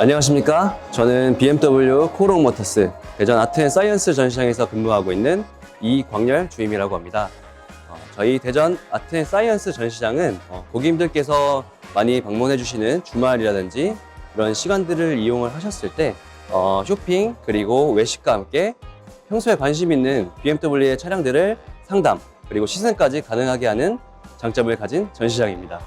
안녕하십니까. 저는 BMW 코롱 모터스 대전 아트앤 사이언스 전시장에서 근무하고 있는 이광열 주임이라고 합니다. 어, 저희 대전 아트앤 사이언스 전시장은 어, 고객님들께서 많이 방문해 주시는 주말이라든지 그런 시간들을 이용을 하셨을 때 어, 쇼핑 그리고 외식과 함께 평소에 관심 있는 BMW의 차량들을 상담 그리고 시승까지 가능하게 하는 장점을 가진 전시장입니다.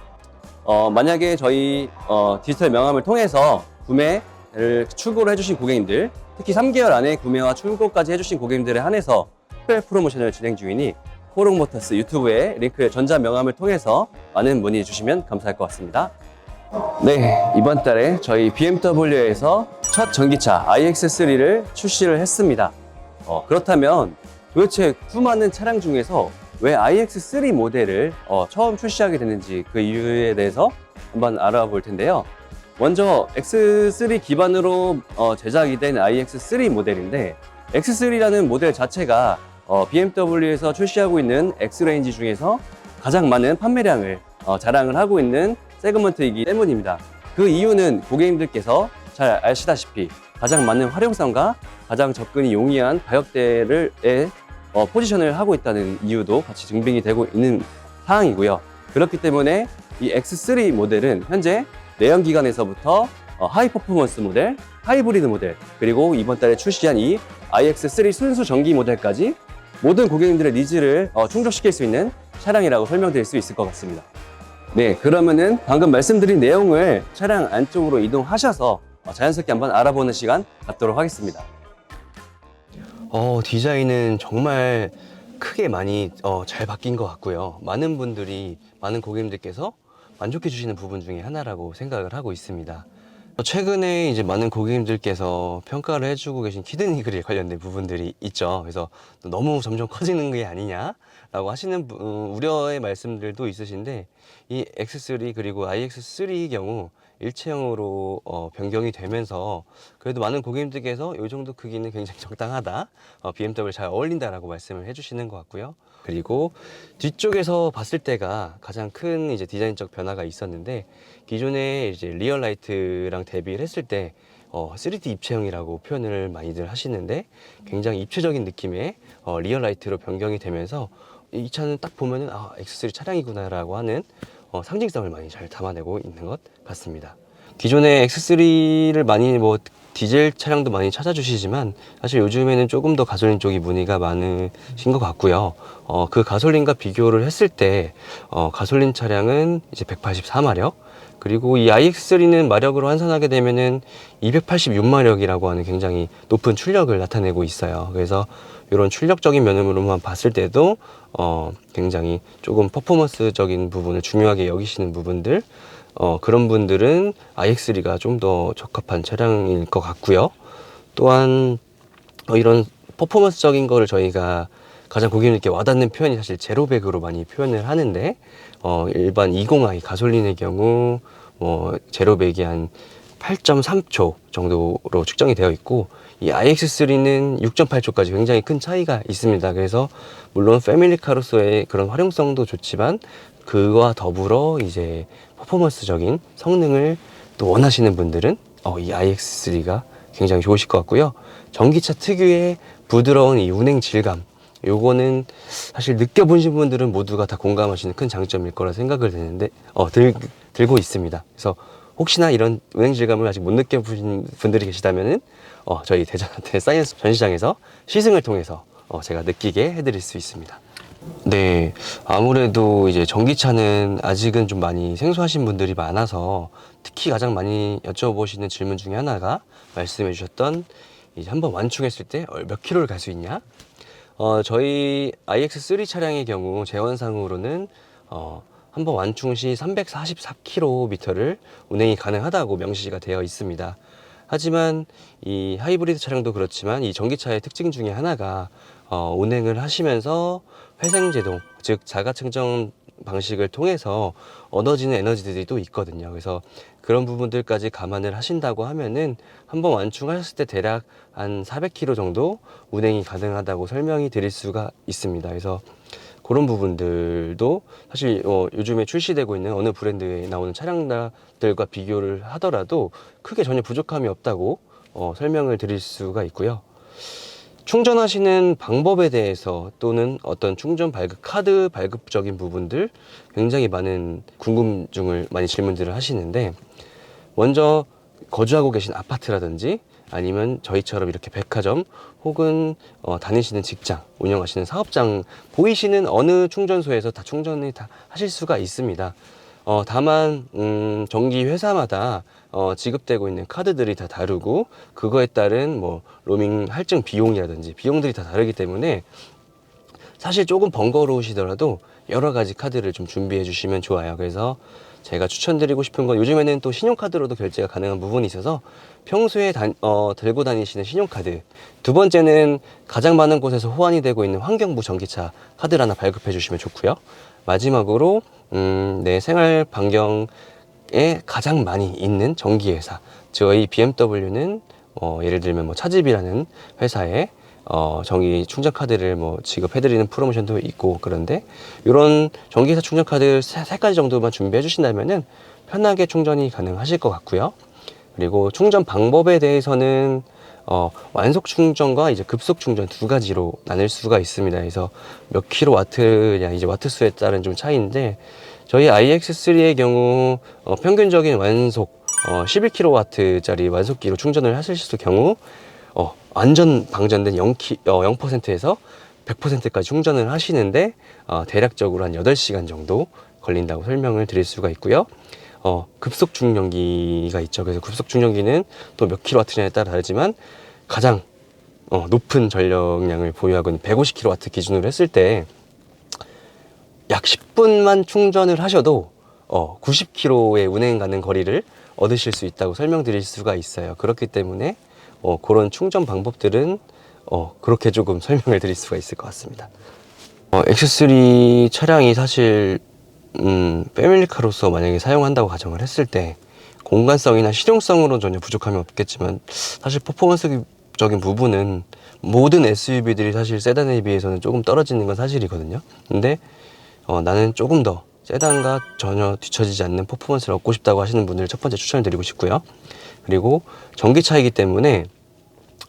어, 만약에 저희 어, 디지털 명함을 통해서 구매를 출고를 해주신 고객님들, 특히 3개월 안에 구매와 출고까지 해주신 고객님들에 한해서 특별 프로모션을 진행 중이니 코롱모터스 유튜브에 링크 전자 명함을 통해서 많은 문의 주시면 감사할 것 같습니다. 네, 이번 달에 저희 BMW에서 첫 전기차 iX3를 출시를 했습니다. 어, 그렇다면 도대체 수많은 차량 중에서 왜 iX3 모델을 어, 처음 출시하게 됐는지 그 이유에 대해서 한번 알아볼 텐데요. 먼저 X3 기반으로 어, 제작이 된 iX3 모델인데 X3라는 모델 자체가 어, BMW에서 출시하고 있는 X레인지 중에서 가장 많은 판매량을 어, 자랑을 하고 있는 세그먼트이기 때문입니다. 그 이유는 고객님들께서 잘 아시다시피 가장 많은 활용성과 가장 접근이 용이한 가격대를 에, 어, 포지션을 하고 있다는 이유도 같이 증빙이 되고 있는 사항이고요. 그렇기 때문에 이 X3 모델은 현재 내연기관에서부터 어, 하이 퍼포먼스 모델, 하이브리드 모델, 그리고 이번 달에 출시한 이 iX3 순수 전기 모델까지 모든 고객님들의 니즈를 어, 충족시킬 수 있는 차량이라고 설명드릴 수 있을 것 같습니다. 네, 그러면은 방금 말씀드린 내용을 차량 안쪽으로 이동하셔서 어, 자연스럽게 한번 알아보는 시간 갖도록 하겠습니다. 어, 디자인은 정말 크게 많이 어, 잘 바뀐 것 같고요. 많은 분들이, 많은 고객님들께서 만족해 주시는 부분 중에 하나라고 생각을 하고 있습니다. 최근에 이제 많은 고객님들께서 평가를 해주고 계신 키드니 그릴 관련된 부분들이 있죠. 그래서 너무 점점 커지는 게 아니냐라고 하시는 부- 어, 우려의 말씀들도 있으신데 이 X3 그리고 iX3의 경우 일체형으로 어, 변경이 되면서 그래도 많은 고객님들께서 이 정도 크기는 굉장히 적당하다, 어, BMW 잘 어울린다라고 말씀을 해주시는 것 같고요. 그리고 뒤쪽에서 봤을 때가 가장 큰 이제 디자인적 변화가 있었는데 기존에 이제 리얼라이트랑 대비를 했을 때 어, 3D 입체형이라고 표현을 많이들 하시는데 굉장히 입체적인 느낌의 어, 리얼라이트로 변경이 되면서 이 차는 딱 보면은 아 X3 차량이구나라고 하는 어, 상징성을 많이 잘 담아내고 있는 것 같습니다. 기존에 X3를 많이 뭐 디젤 차량도 많이 찾아주시지만 사실 요즘에는 조금 더 가솔린 쪽이 문의가 많으신 것 같고요. 어, 그 가솔린과 비교를 했을 때 어, 가솔린 차량은 이제 184마력 그리고 이 iX3는 마력으로 환산하게 되면은 286마력이라고 하는 굉장히 높은 출력을 나타내고 있어요. 그래서 이런 출력적인 면으로만 봤을 때도 어, 굉장히 조금 퍼포먼스적인 부분을 중요하게 여기시는 부분들 어, 그런 분들은 iX3가 좀 더 적합한 차량일 것 같고요. 또한 어, 이런 퍼포먼스적인 거를 저희가 가장 고객님께 와닿는 표현이 사실 제로백으로 많이 표현을 하는데 어, 일반 20i 가솔린의 경우 뭐 제로백이 한 8.3초 정도로 측정이 되어 있고 이 iX3는 6.8초까지 굉장히 큰 차이가 있습니다. 그래서 물론 패밀리카로서의 그런 활용성도 좋지만 그와 더불어 이제 퍼포먼스적인 성능을 또 원하시는 분들은 어, 이 iX3가 굉장히 좋으실 것 같고요. 전기차 특유의 부드러운 이 운행 질감 요거는 사실 느껴보신 분들은 모두가 다 공감하시는 큰 장점일 거라 생각을 드는데 어, 들, 들고 있습니다. 그래서 혹시나 이런 운행 질감을 아직 못 느껴보신 분들이 계시다면은 어, 저희 대전한테 사이언스 전시장에서 시승을 통해서 어, 제가 느끼게 해드릴 수 있습니다. 네, 아무래도 이제 전기차는 아직은 좀 많이 생소하신 분들이 많아서 특히 가장 많이 여쭤보시는 질문 중에 하나가 말씀해 주셨던 이제 한번 완충했을 때 몇 킬로를 갈 수 있냐? 어, 저희 iX3 차량의 경우 재원상으로는 어, 한번 완충 시 344km를 운행이 가능하다고 명시가 되어 있습니다. 하지만 이 하이브리드 차량도 그렇지만 이 전기차의 특징 중에 하나가 어, 운행을 하시면서 회생제동, 즉 자가청정 방식을 통해서 얻어지는 에너지들이 또 있거든요. 그래서 그런 부분들까지 감안을 하신다고 하면은 한번 완충하셨을 때 대략 한 400km 정도 운행이 가능하다고 설명이 드릴 수가 있습니다. 그래서 그런 부분들도 사실 어, 요즘에 출시되고 있는 어느 브랜드에 나오는 차량들과 비교를 하더라도 크게 전혀 부족함이 없다고 어, 설명을 드릴 수가 있고요. 충전하시는 방법에 대해서 또는 어떤 충전 발급 카드 발급적인 부분들 굉장히 많은 궁금증을 많이 질문들을 하시는데 먼저 거주하고 계신 아파트라든지 아니면 저희처럼 이렇게 백화점 혹은 어, 다니시는 직장 운영하시는 사업장 보이시는 어느 충전소에서 다 충전이 다 하실 수가 있습니다. 어, 다만 음, 전기 회사마다 어, 지급되고 있는 카드들이 다 다르고 그거에 따른 뭐 로밍 할증 비용이라든지 비용들이 다 다르기 때문에 사실 조금 번거로우시더라도 여러 가지 카드를 좀 준비해 주시면 좋아요. 그래서 제가 추천드리고 싶은 건 요즘에는 또 신용카드로도 결제가 가능한 부분이 있어서 평소에 다, 어, 들고 다니시는 신용카드. 두 번째는 가장 많은 곳에서 호환이 되고 있는 환경부 전기차 카드를 하나 발급해 주시면 좋고요. 마지막으로 음, 내 생활 반경에 가장 많이 있는 전기회사. 저희 BMW는 어, 예를 들면 뭐 차집이라는 회사에 어, 전기 충전 카드를 뭐 지급해드리는 프로모션도 있고 그런데 이런 전기차 충전 카드 세, 세 가지 정도만 준비해 주신다면은 편하게 충전이 가능하실 것 같고요. 그리고 충전 방법에 대해서는 어, 완속 충전과 이제 급속 충전 두 가지로 나눌 수가 있습니다. 그래서 몇 킬로 와트냐 이제 와트 수에 따른 좀 차이인데 저희 iX3의 경우 어, 평균적인 완속 어, 11킬로와트짜리 완속기로 충전을 하실 수 경우 어, 완전 방전된 0 키, 어, 0%에서 100%까지 충전을 하시는데 어, 대략적으로 한 8시간 정도 걸린다고 설명을 드릴 수가 있고요. 어, 급속 충전기가 있죠. 그래서 급속 충전기는 또 몇 킬로와트냐에 따라 다르지만 가장 어, 높은 전력량을 보유하고 있는 150킬로와트 기준으로 했을 때 약 10분만 충전을 하셔도 어, 90km의 운행 가는 거리를 얻으실 수 있다고 설명드릴 수가 있어요. 그렇기 때문에 어, 그런 충전 방법들은 어, 그렇게 조금 설명을 드릴 수가 있을 것 같습니다. 어, X3 차량이 사실 음, 패밀리카로서 만약에 사용한다고 가정을 했을 때 공간성이나 실용성으로 전혀 부족함이 없겠지만 사실 퍼포먼스적인 부분은 모든 SUV들이 사실 세단에 비해서는 조금 떨어지는 건 사실이거든요. 근데 어, 나는 조금 더 세단과 전혀 뒤처지지 않는 퍼포먼스를 얻고 싶다고 하시는 분들 첫 번째 추천을 드리고 싶고요. 그리고 전기차이기 때문에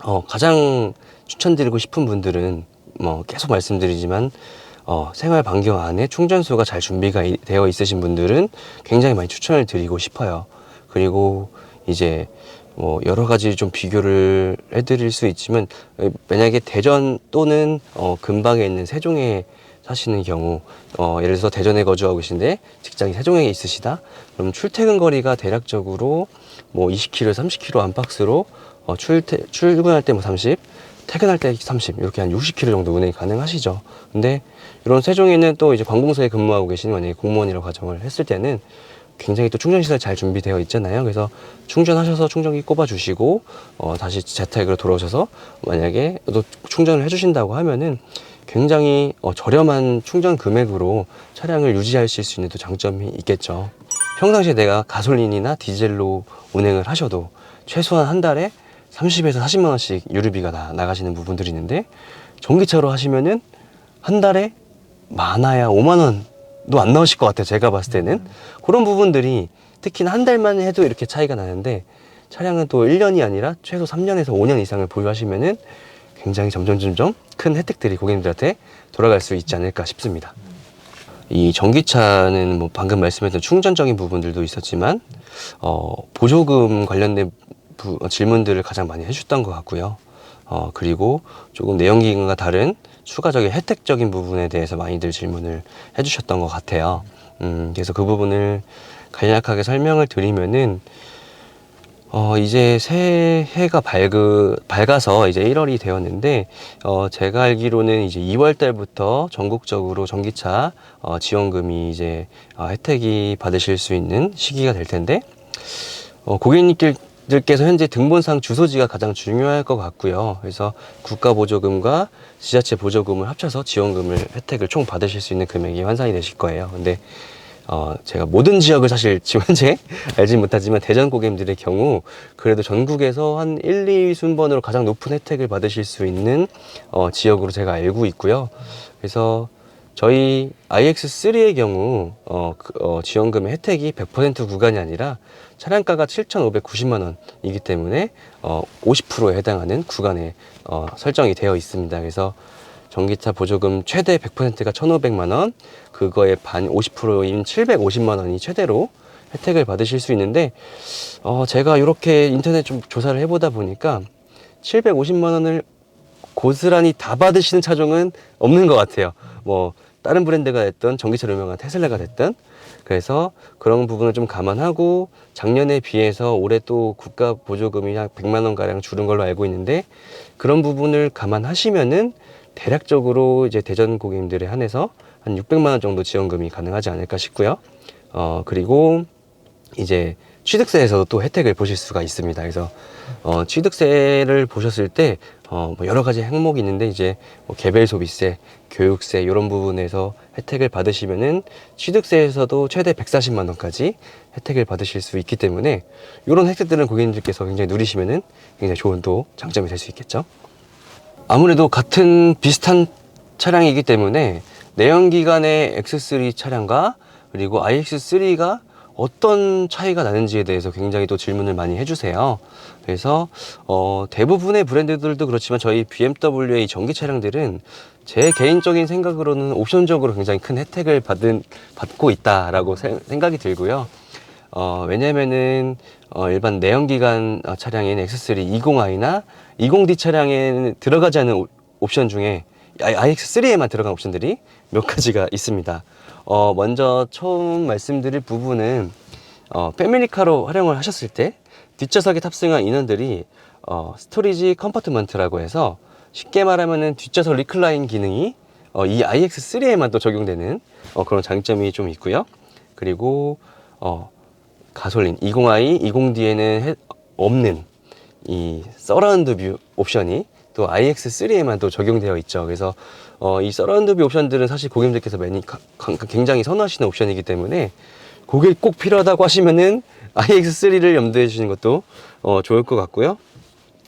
어, 가장 추천드리고 싶은 분들은 뭐 계속 말씀드리지만 어, 생활 반경 안에 충전소가 잘 준비가 이- 되어 있으신 분들은 굉장히 많이 추천을 드리고 싶어요. 그리고 이제 뭐 여러 가지 좀 비교를 해드릴 수 있지만 어, 만약에 대전 또는 어, 근방에 있는 세종에 사시는 경우 어, 예를 들어서 대전에 거주하고 계신데 직장이 세종에 있으시다 그럼 출퇴근 거리가 대략적으로 뭐 20km, 30km 안팎으로 어, 출퇴, 출근할 때 뭐 30, 퇴근할 때 30, 이렇게 한 60km 정도 운행이 가능하시죠. 근데 이런 세종에는 또 이제 관공서에 근무하고 계신 만약에 공무원이라고 가정을 했을 때는 굉장히 또 충전시설 잘 준비되어 있잖아요. 그래서 충전하셔서 충전기 꼽아주시고, 어, 다시 재택으로 돌아오셔서 만약에 또 충전을 해주신다고 하면은 굉장히 어, 저렴한 충전 금액으로 차량을 유지하실 수 있는 또 장점이 있겠죠. 평상시에 내가 가솔린이나 디젤로 운행을 하셔도 최소한 한 달에 30에서 40만 원씩 유류비가 나, 나가시는 부분들이 있는데 전기차로 하시면은 한 달에 많아야 5만 원도 안 나오실 것 같아요. 제가 봤을 때는 그런 부분들이 특히나 한 달만 해도 이렇게 차이가 나는데 차량은 또 1년이 아니라 최소 3년에서 5년 이상을 보유하시면은 굉장히 점점 점점 큰 혜택들이 고객님들한테 돌아갈 수 있지 않을까 싶습니다. 이 전기차는 뭐 방금 말씀했던 충전적인 부분들도 있었지만 어, 보조금 관련된 부- 어, 질문들을 가장 많이 해주셨던 것 같고요. 어, 그리고 조금 내연기관과 다른 추가적인 혜택적인 부분에 대해서 많이들 질문을 해주셨던 것 같아요. 음, 그래서 그 부분을 간략하게 설명을 드리면은 어, 이제 새해가 밝으, 밝아서 이제 1월이 되었는데, 어, 제가 알기로는 이제 2월 달부터 전국적으로 전기차, 어, 지원금이 이제, 어, 혜택이 받으실 수 있는 시기가 될 텐데, 어, 고객님들께서 현재 등본상 주소지가 가장 중요할 것 같고요. 그래서 국가 보조금과 지자체 보조금을 합쳐서 지원금을 혜택을 총 받으실 수 있는 금액이 환산이 되실 거예요. 근데 어, 제가 모든 지역을 사실 지금 현재 알지 못하지만 대전 고객님들의 경우 그래도 전국에서 한 1, 2 순번으로 가장 높은 혜택을 받으실 수 있는 어, 지역으로 제가 알고 있고요. 그래서 저희 iX3의 경우 어, 그, 어, 지원금의 혜택이 100% 구간이 아니라 차량가가 7,590만 원이기 때문에 어, 50%에 해당하는 구간에 어, 설정이 되어 있습니다. 그래서 전기차 보조금 최대 100%가 1,500만 원, 그거의 반 50%인 750만 원이 최대로 혜택을 받으실 수 있는데 어, 제가 이렇게 인터넷 좀 조사를 해보다 보니까 750만 원을 고스란히 다 받으시는 차종은 없는 것 같아요. 뭐 다른 브랜드가 됐든 전기차로 유명한 테슬라가 됐든 그래서 그런 부분을 좀 감안하고 작년에 비해서 올해 또 국가 보조금이 약 100만 원 가량 줄은 걸로 알고 있는데 그런 부분을 감안하시면은 대략적으로 이제 대전 고객님들에 한해서 한 600만 원 정도 지원금이 가능하지 않을까 싶고요. 어 그리고 이제 취득세에서도 또 혜택을 보실 수가 있습니다. 그래서 어, 취득세를 보셨을 때 어, 뭐 여러 가지 항목이 있는데 이제 뭐 개별 소비세, 교육세 이런 부분에서 혜택을 받으시면은 취득세에서도 최대 140만 원까지 혜택을 받으실 수 있기 때문에 이런 혜택들은 고객님들께서 굉장히 누리시면은 굉장히 좋은 또 장점이 될 수 있겠죠. 아무래도 같은 비슷한 차량이기 때문에 내연기관의 X3 차량과 그리고 iX3가 어떤 차이가 나는지에 대해서 굉장히 또 질문을 많이 해주세요. 그래서 어, 대부분의 브랜드들도 그렇지만 저희 BMW의 이 전기 차량들은 제 개인적인 생각으로는 옵션적으로 굉장히 큰 혜택을 받은 받고 있다라고 세- 생각이 들고요. 어, 왜냐면은, 어, 일반 내연기관 어, 차량인 X3 20i나 20D 차량에는 들어가지 않은 옵- 옵션 중에 iX3에만 들어간 옵션들이 몇 가지가 있습니다. 어, 먼저 처음 말씀드릴 부분은, 어, 패밀리카로 활용을 하셨을 때 뒷좌석에 탑승한 인원들이, 어, 스토리지 컴파트먼트라고 해서 쉽게 말하면은 뒷좌석 리클라인 기능이 어, 이 iX3에만 또 적용되는 어, 그런 장점이 좀 있고요. 그리고 어, 가솔린 20i, 20D에는 없는 이 서라운드 뷰 옵션이 또 iX3에만 또 적용되어 있죠. 그래서 어, 이 서라운드 뷰 옵션들은 사실 고객님들께서 많이 가- 가- 굉장히 선호하시는 옵션이기 때문에 그게 꼭 필요하다고 하시면은 iX3를 염두에 주시는 것도 어, 좋을 것 같고요.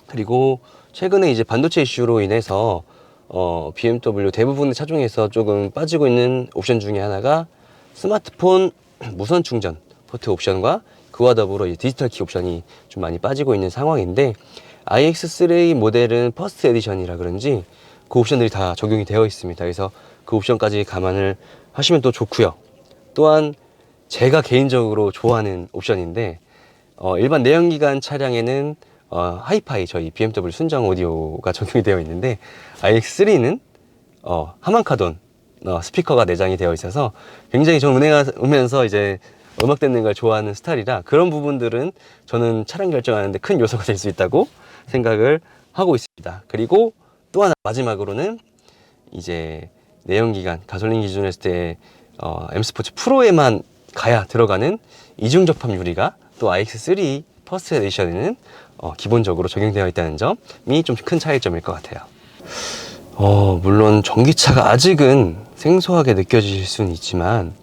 그리고 최근에 이제 반도체 이슈로 인해서 어, BMW 대부분의 차종에서 조금 빠지고 있는 옵션 중에 하나가 스마트폰 무선 충전 포트 옵션과 그와 더불어 디지털 키 옵션이 좀 많이 빠지고 있는 상황인데 iX3 모델은 퍼스트 에디션이라 그런지 그 옵션들이 다 적용이 되어 있습니다. 그래서 그 옵션까지 감안을 하시면 또 좋고요. 또한 제가 개인적으로 좋아하는 옵션인데 어, 일반 내연기관 차량에는 어, 하이파이 저희 BMW 순정 오디오가 적용이 되어 있는데 iX3는 어, 하만카돈 어, 스피커가 내장이 되어 있어서 굉장히 저는 운행하면서 이제 음악 듣는 걸 좋아하는 스타일이라 그런 부분들은 저는 차량 결정하는데 큰 요소가 될 수 있다고 생각을 하고 있습니다. 그리고 또 하나 마지막으로는 이제 내연기관 가솔린 기준으로 했을 때 어, M 스포츠 프로에만 가야 들어가는 이중 접합 유리가 또 iX3 퍼스트 에디션에는 어, 기본적으로 적용되어 있다는 점이 좀 큰 차이점일 것 같아요. 어, 물론 전기차가 아직은 생소하게 느껴지실 수는 있지만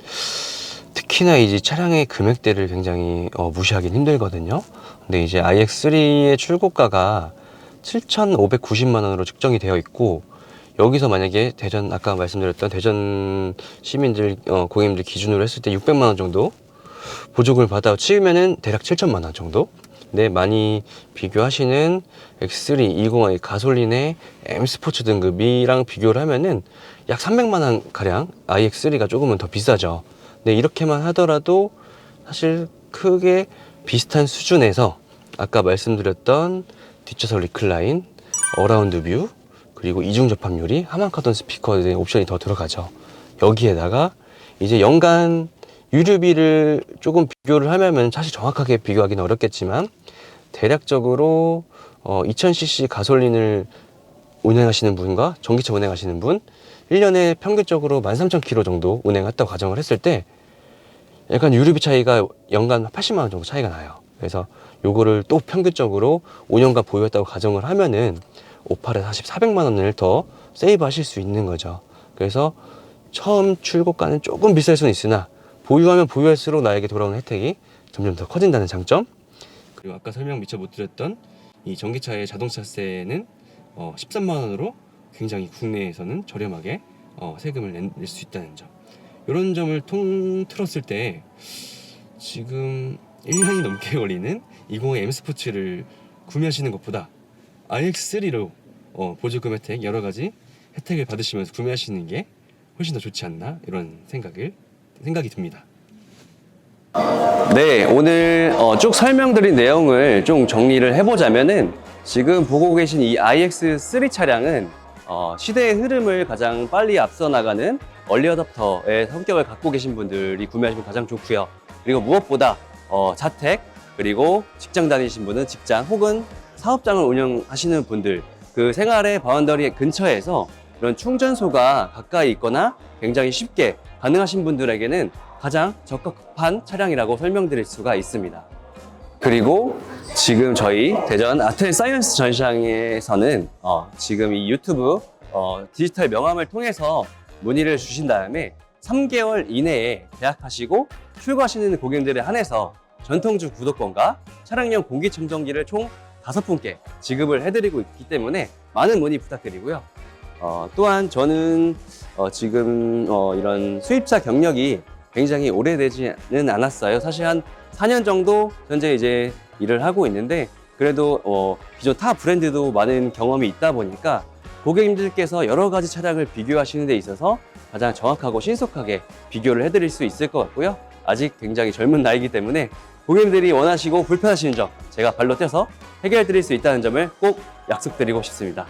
특히나 이제 차량의 금액대를 굉장히 어, 무시하기는 힘들거든요. 근데 이제 iX3의 출고가가 7,590만 원으로 측정이 되어 있고 여기서 만약에 대전 아까 말씀드렸던 대전 시민들 어, 고객님들 기준으로 했을 때 600만 원 정도 보조금을 받아 치우면은 대략 7천만 원 정도. 근데 많이 비교하시는 X3 20i 가솔린의 M 스포츠 등급이랑 비교를 하면은 약 300만 원 가량 iX3가 조금은 더 비싸죠. 근데 이렇게만 하더라도 사실 크게 비슷한 수준에서 아까 말씀드렸던 뒷좌석 리클라인, 어라운드 뷰, 그리고 이중 접합 유리, 하만카돈 스피커에 대한 옵션이 더 들어가죠. 여기에다가 이제 연간 유류비를 조금 비교를 하면 사실 정확하게 비교하기는 어렵겠지만 대략적으로 어, 2000cc 가솔린을 운행하시는 분과 전기차 운행하시는 분 1년에 평균적으로 13,000km 정도 운행했다고 가정을 했을 때 약간 유류비 차이가 연간 80만 원 정도 차이가 나요. 그래서 요거를 또 평균적으로 5년간 보유했다고 가정을 하면은 58에 40, 400만 원을 더 세이브 하실 수 있는 거죠. 그래서 처음 출고가는 조금 비쌀 수는 있으나 보유하면 보유할수록 나에게 돌아오는 혜택이 점점 더 커진다는 장점. 그리고 아까 설명 미처 못 드렸던 이 전기차의 자동차세는 어, 13만 원으로 굉장히 국내에서는 저렴하게 어, 세금을 낼 수 있다는 점. 이런 점을 통틀었을 때 지금 1년이 넘게 걸리는 2050 M 스포츠를 구매하시는 것보다 iX3로 어, 보조금 혜택 여러 가지 혜택을 받으시면서 구매하시는 게 훨씬 더 좋지 않나 이런 생각을 생각이 듭니다. 네, 오늘 어, 쭉 설명드린 내용을 좀 정리를 해보자면은 지금 보고 계신 이 iX3 차량은 어, 시대의 흐름을 가장 빨리 앞서 나가는 얼리 어답터의 성격을 갖고 계신 분들이 구매하시면 가장 좋고요. 그리고 무엇보다 어, 자택 그리고 직장 다니신 분은 직장 혹은 사업장을 운영하시는 분들 그 생활의 바운더리 근처에서 이런 충전소가 가까이 있거나 굉장히 쉽게 가능하신 분들에게는 가장 적합한 차량이라고 설명드릴 수가 있습니다. 그리고 지금 저희 대전 아트앤 사이언스 전시장에서는 어, 지금 이 유튜브 어, 디지털 명함을 통해서 문의를 주신 다음에 3개월 이내에 계약하시고 출고하시는 고객들에 한해서 전통주 구독권과 차량용 공기청정기를 총 5분께 지급을 해드리고 있기 때문에 많은 문의 부탁드리고요. 어, 또한 저는 어, 지금 어, 이런 수입차 경력이 굉장히 오래되지는 않았어요. 사실 한 4년 정도 현재 이제 일을 하고 있는데 그래도 어, 기존 타 브랜드도 많은 경험이 있다 보니까 고객님들께서 여러 가지 차량을 비교하시는 데 있어서 가장 정확하고 신속하게 비교를 해드릴 수 있을 것 같고요. 아직 굉장히 젊은 나이기 때문에 고객님들이 원하시고 불편하시는 점 제가 발로 뛰어서 해결해 드릴 수 있다는 점을 꼭 약속드리고 싶습니다.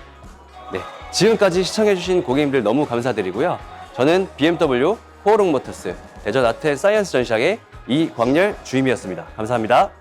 네, 지금까지 시청해주신 고객님들 너무 감사드리고요. 저는 BMW 포어롱 모터스 대전 아트 사이언스 전시장의 이광열 주임이었습니다. 감사합니다.